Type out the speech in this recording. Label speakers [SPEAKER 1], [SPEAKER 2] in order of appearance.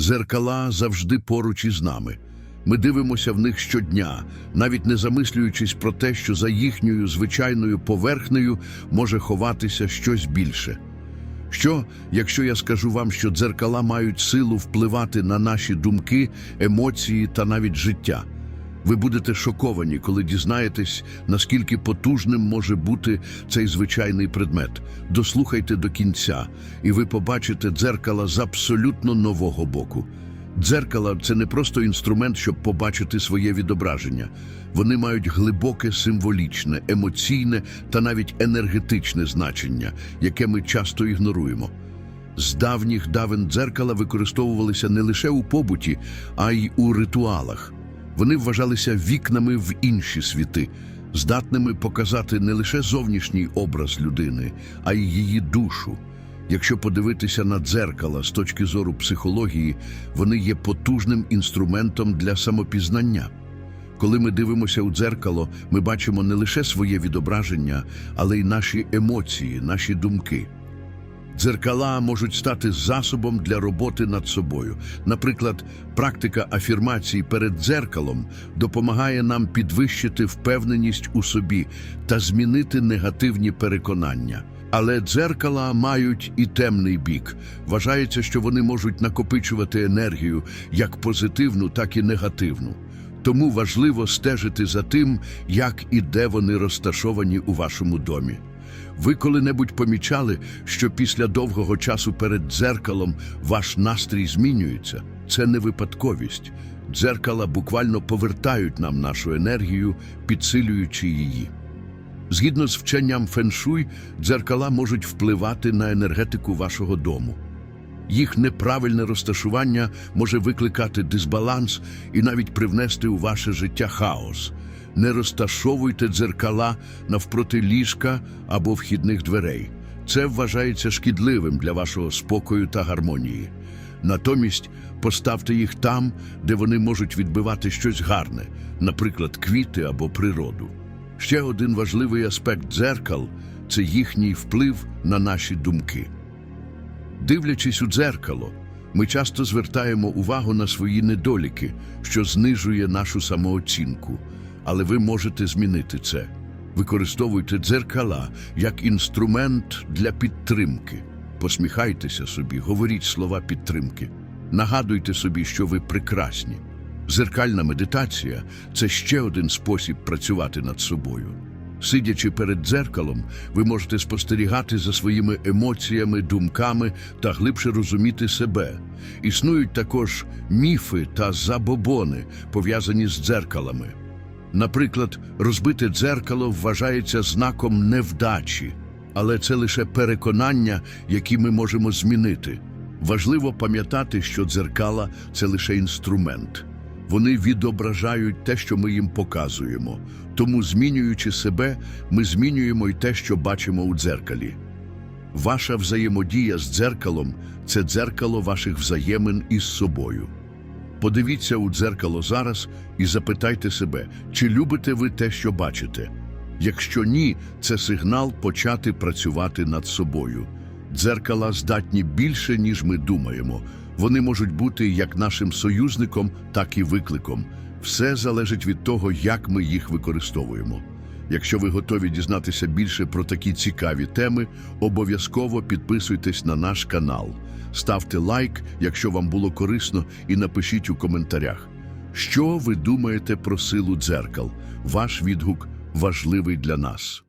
[SPEAKER 1] Зеркала завжди поруч із нами. Ми дивимося в них щодня, навіть не замислюючись про те, що за їхньою звичайною поверхнею може ховатися щось більше. Що, якщо я скажу вам, що дзеркала мають силу впливати на наші думки, емоції та навіть життя? Ви будете шоковані, коли дізнаєтесь, наскільки потужним може бути цей звичайний предмет. Дослухайте до кінця, і ви побачите дзеркала з абсолютно нового боку. Дзеркала це не просто інструмент, щоб побачити своє відображення. Вони мають глибоке символічне, емоційне та навіть енергетичне значення, яке ми часто ігноруємо. З давніх давен дзеркала використовувалися не лише у побуті, а й у ритуалах. Вони вважалися вікнами в інші світи, здатними показати не лише зовнішній образ людини, а й її душу. Якщо подивитися на дзеркала з точки зору психології, вони є потужним інструментом для самопізнання. Коли ми дивимося у дзеркало, ми бачимо не лише своє відображення, але й наші емоції, наші думки. Дзеркала можуть стати засобом для роботи над собою. Наприклад, практика афірмації перед дзеркалом допомагає нам підвищити впевненість у собі та змінити негативні переконання. Але дзеркала мають і темний бік. Вважається, що вони можуть накопичувати енергію як позитивну, так і негативну. Тому важливо стежити за тим, як і де вони розташовані у вашому домі. Ви коли-небудь помічали, що після довгого часу перед дзеркалом ваш настрій змінюється? Це не випадковість. Дзеркала буквально повертають нам нашу енергію, підсилюючи її. Згідно з вченням феншуй, дзеркала можуть впливати на енергетику вашого дому. Їх неправильне розташування може викликати дисбаланс і навіть привнести у ваше життя хаос. Не розташовуйте дзеркала навпроти ліжка або вхідних дверей. Це вважається шкідливим для вашого спокою та гармонії. Натомість поставте їх там, де вони можуть відбивати щось гарне, наприклад, квіти або природу. Ще один важливий аспект дзеркал це їхній вплив на наші думки. Дивлячись у дзеркало, ми часто звертаємо увагу на свої недоліки, що знижує нашу самооцінку. Але ви можете змінити це. Використовуйте дзеркала як інструмент для підтримки. Посміхайтеся собі, говоріть слова підтримки. Нагадуйте собі, що ви прекрасні. Зеркальна медитація це ще один спосіб працювати над собою. Сидячи перед дзеркалом, ви можете спостерігати за своїми емоціями, думками та глибше розуміти себе. Існують також міфи та забобони, пов'язані з дзеркалами. Наприклад, розбите дзеркало вважається знаком невдачі, але це лише переконання, які ми можемо змінити. Важливо пам'ятати, що дзеркала це лише інструмент. Вони відображають те, що ми їм показуємо. Тому, змінюючи себе, ми змінюємо й те, що бачимо у дзеркалі. Ваша взаємодія з дзеркалом це дзеркало ваших взаємин із собою. Подивіться у дзеркало зараз і запитайте себе, чи любите ви те, що бачите. Якщо ні, це сигнал почати працювати над собою. Дзеркала здатні більше, ніж ми думаємо. Вони можуть бути як нашим союзником, так і викликом. Все залежить від того, як ми їх використовуємо. Якщо ви готові дізнатися більше про такі цікаві теми, обов'язково підписуйтесь на наш канал. Ставте лайк, якщо вам було корисно, і напишіть у коментарях, що ви думаєте про силу дзеркал. Ваш відгук важливий для нас.